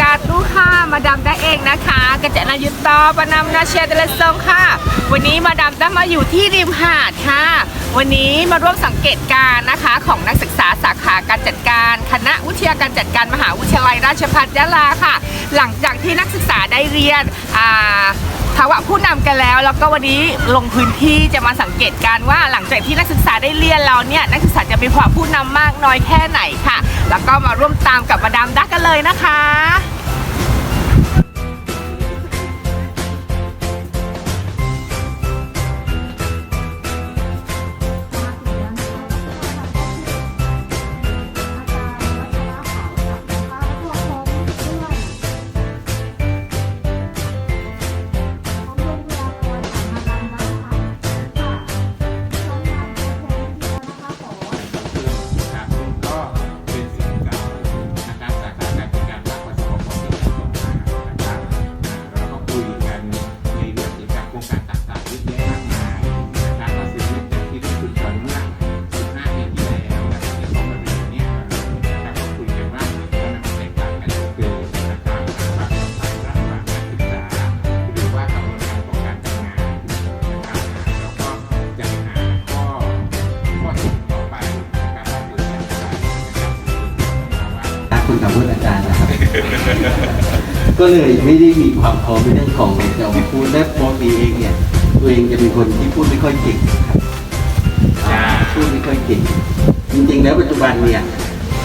กาดูค่ะมาดามได้เองนะคะกระเจนายุตตอปนำนาเชียเดลซงค่ะ วันนี้มาดามได้มาอยู่ที่ริมหาดค่ะ วันนี้มาร่วมสังเกตการนะคะของนักศึกษาสาขาการจัดการ คณะวิทยาการจัดการมหาวิทยาลัยราชภัฏยะลาค่ะ หลังจากที่นักศึกษาได้เรียนอ่าภาวะผู้นำกันแล้ว แล้วก็วันนี้ลงพื้นที่จะมาสังเกตการว่าหลังจากที่นักศึกษาได้เรียนแล้วเนี่ยนักศึกษาจะเป็นความผู้นำมากน้อยแค่ไหนค่ะ แล้วก็มาร่วมตามกับมาดามดักกันเลยนะคะ ก็เลยไม่ได้มีความพร้อมในเรื่องของจะออกมาพูดและปกติเองเนี่ยตัวเองจะเป็นคนที่พูดไม่ค่อยเก่งครับอ่าพูดไม่ค่อยเก่งจริงๆ แล้วปัจจุบันเนี่ย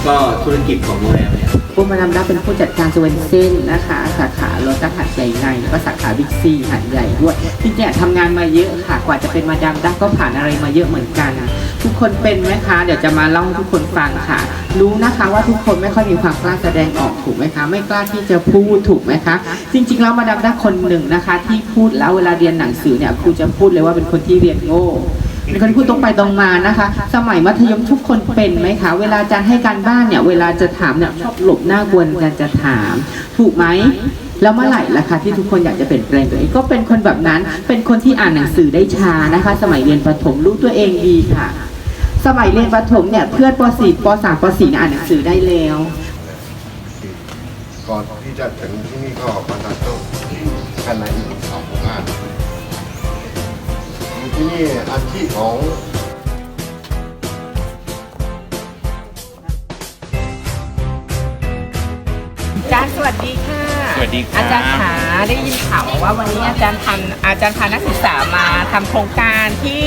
ก็ธุรกิจของโรงแรมเนี่ยผู้มาดามดักเป็นผู้จัดการสเวนเซ่นนะคะ สาขาโรตัสหัดใหญ่ในแล้วก็สาขาบิ๊กซีหัดใหญ่ด้วยจริงๆอะทำงานมาเยอะค่ะกว่าจะเป็นมาดามดักก็ผ่านอะไรมาเยอะเหมือนกันทุก คนเป็นไหมคะ เดี๋ยวจะมาเล่าให้ทุกคนฟังค่ะ รู้นะคะว่าทุกคนไม่ค่อยมีความกล้าแสดงออกถูกไหมคะ ไม่กล้าที่จะพูดถูกไหมคะ จริงๆแล้วมาดามดักคนหนึ่งนะคะ ที่พูดแล้วเวลาเรียนหนังสือเนี่ยครูจะพูดเลยว่าเป็นคนที่เรียนโง่เป็นคนที่พูดตรงไปตรงมานะคะ สมัยมัธยมทุกคนเป็นไหมคะ เวลาอาจารย์ให้การบ้านเนี่ย เวลาจะถามเนี่ยชอบหลบหน้ากวนอาจารย์จะถาม ถูกไหมแล้วเมื่อไหร่ล่ะคะที่ทุกคนอยากจะเปลี่ยนแปลงตัวเองก็เป็นคนแบบนั้น เป็นคนที่อ่านหนังสือได้ช้านะคะ สมัยเรียนประถมรู้ตัวเองดีค่ะ สมัยเรียนประถมเนี่ยเพื่อนป .4 ป .3 ป .4 เนี่ยอ่านหนังสือได้แล้ว ก่อนที่จะถึงที่นี่ก็บรรดาเจ้ากันในอีกสองหมู่บ้านอยู่ที่นี่อาชีพของอาจารย์สวัสดีค่ะส วัสดีครับอาจารย์ขาได้ยินข่าวมาว่าวันนี้อาจารย์ทันอาจารย์พานักศึกษามาทำโครงการที่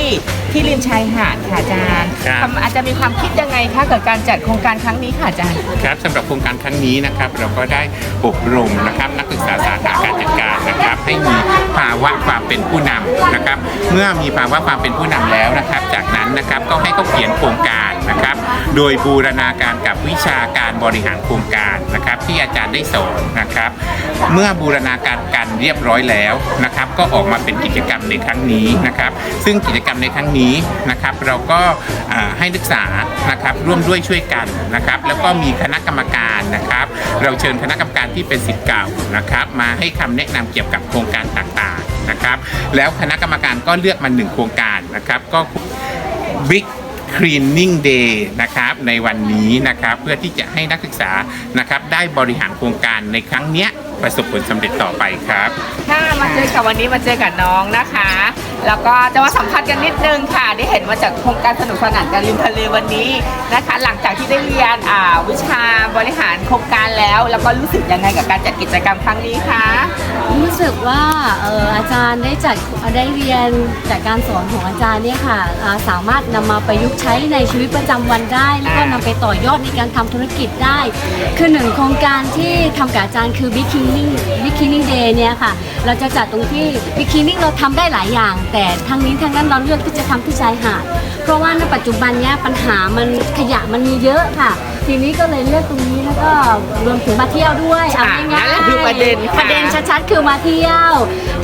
ที่ริมชายหาดค่ะอาจารย์ครับ ทำอาจารย์มีความคิดยังไงคะกับการจัดโครงการครั้งนี้ค่ะอาจารย์ ครับสำหรับโครงการครั้งนี้นะครับ เราก็ได้อบรมนะครับนักศึกษาสาขาการจัดการนะครับ ให้มีภาวะความเป็นผู้นำนะครับ เมื่อมีภาวะความเป็นผู้นำแล้วนะครับ จากนั้นนะครับก็ให้เขาเขียนโครงการนะครับ โดยบูรณาการกับวิชาการบริหารโครงการนะครับที่อาจารย์ได้สอนนะครับ เมื่อบูรณาการกันเรียบร้อยแล้วนะครับก็ออกมาเป็นกิจกรรมในครั้งนี้นะครับ ซึ่งกิจกรรมในครั้งนี้นะครับ เราก็ให้นักศึกษานะครับร่วมด้วยช่วยกันนะครับ แล้วก็มีคณะกรรมการนะครับ เราเชิญคณะกรรมการที่เป็นสิทธิ์เก่านะครับ มาให้คำแนะนำเกี่ยวกับโครงการต่างๆนะครับ แล้วคณะกรรมการก็เลือกมาหนึ่งโครงการนะครับ ก็ Big Cleaning Day นะครับในวันนี้นะครับเพื่อที่จะให้นักศึกษานะครับได้บริหารโครงการในครั้งเนี้ย ประสบผลสำเร็จต่อไปครับ ค่ะมาเจอกับวันนี้มาเจอกับน้องนะคะ แล้วก็จะมาสัมภาษณ์กันนิดนึงค่ะ ได้เห็นมาจากโครงการสนุกสนานกันริมทะเลวันนี้นะคะ หลังจากที่ได้เรียนอ่าวิชาบริหารโครงการแล้ว แล้วก็รู้สึกยังไงกับการจัดกิจกรรมครั้งนี้คะรู้สึกว่าเอ่ออาจารย์ได้จัดได้เรียนจากการสอนของอาจารย์เนี่ยค่ะอ่าสามารถนำมาประยุกต์ใช้ในชีวิตประจำวันได้ แล้วก็นำไปต่อยอดในการทำธุรกิจได้ คือหนึ่งโครงการที่ทำกับอาจารย์คือ Big Cleaning Big Cleaning Day เนี่ยค่ะ เราจะจัดตรงที่วิคินิ่งเราทำได้หลายอย่าง แต่ทั้งนี้ทั้งนั้นเราเลือกที่จะทำที่ชายหาด เพราะว่าในปัจจุบันเนี้ยปัญหามันขยะมันมีเยอะค่ะ ทีนี้ก็เลยเลือกตรงนี้แล้วก็รวมถึงมาเที่ยวด้วยเอาค่ะง่ายนั่นแหละๆคือประเด็นค่ะ ประเด็นชัดๆคือมาเที่ยว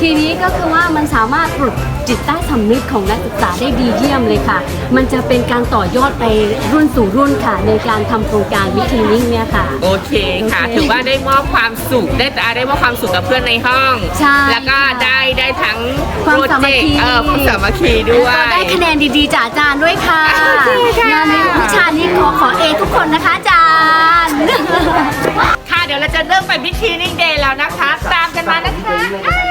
ทีนี้ก็คือว่ามันสามารถปลุกจิตใต้สำนึกของนักศึกษาได้ดีเยี่ยมเลยค่ะ มันจะเป็นการต่อยอดไปรุ่นสู่รุ่นค่ะ ในการทำโครงการวิทีนิ่งเนี่ยค่ะ โอเคค่ะ โอเคถือว่าได้มอบความสุขได้ได้มอบความสุขกับเพื่อนในห้อง ใช่แล้วก็ค่ะได้ได้ทั้งความโปรสามัเจคกคี ต์เออความสามัคคีด้วย แล้วก็ได้คะแนนดีๆจากอาจารย์ด้วยค่ะโอเคค่ะ งานนี้วิชานี้ขอขอเอ ทุกคนนะคะอาจารย์ ค่ะ เดี๋ยวเราจะเริ่มไปพิธีนิ่งเดย์แล้วนะคะ ตามกันมานะคะ